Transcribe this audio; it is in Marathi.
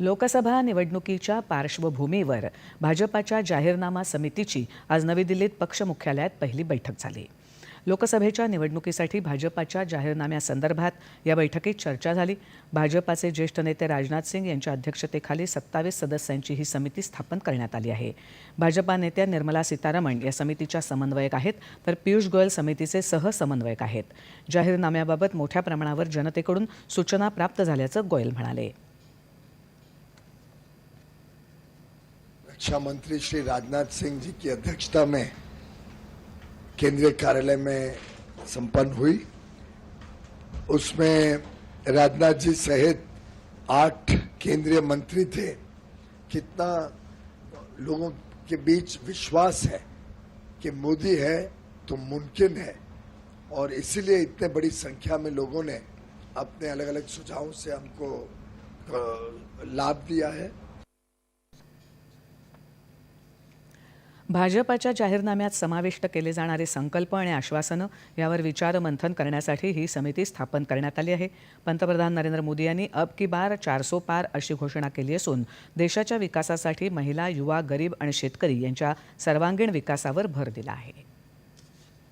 लोकसभा निवडणुकीच्या पार्श्वभूमीवर भाजपाच्या जाहीरनामा समितीची आज नवी दिल्लीत पक्ष मुख्यालयात पहिली बैठक झाली. लोकसभेच्या निवडणुकीसाठी भाजपाच्या जाहीरनाम्यासंदर्भात या बैठकीत चर्चा झाली. भाजपाचे ज्येष्ठ नेते राजनाथ सिंग यांच्या अध्यक्षतेखाली सत्तावीस सदस्यांची ही समिती स्थापन करण्यात आली आहे. भाजपा नेत्या निर्मला सीतारामन या समितीच्या समन्वयक आहेत तर पियुष गोयल समितीचे सहसमन्वयक आहेत. जाहीरनाम्याबाबत मोठ्या प्रमाणावर जनतेकडून सूचना प्राप्त झाल्याचं गोयल म्हणाले. रक्षा मंत्री श्री राजनाथ सिंह जी की अध्यक्षता में केंद्रीय कार्यालय में संपन्न हुई। उसमें राजनाथ जी सहित आठ केंद्रीय मंत्री थे। कितना लोगों के बीच विश्वास है कि मोदी है तो मुमकिन है। और इसीलिए इतने बड़ी संख्या में लोगों ने अपने अलग अलग सुझावों से हमको लाभ दिया है। भाजपाच्या जाहीरनाम्यात समाविष्ट केले जाणारे संकल्प आणि आश्वासनं यावर विचारमंथन करण्यासाठी ही समिती स्थापन करण्यात आली आहे. पंतप्रधान नरेंद्र मोदी यांनी अब की बार चारसो पार अशी घोषणा केली असून देशाच्या विकासासाठी महिला युवा गरीब आणि शेतकरी यांच्या सर्वांगीण विकासावर भर दिला आहे.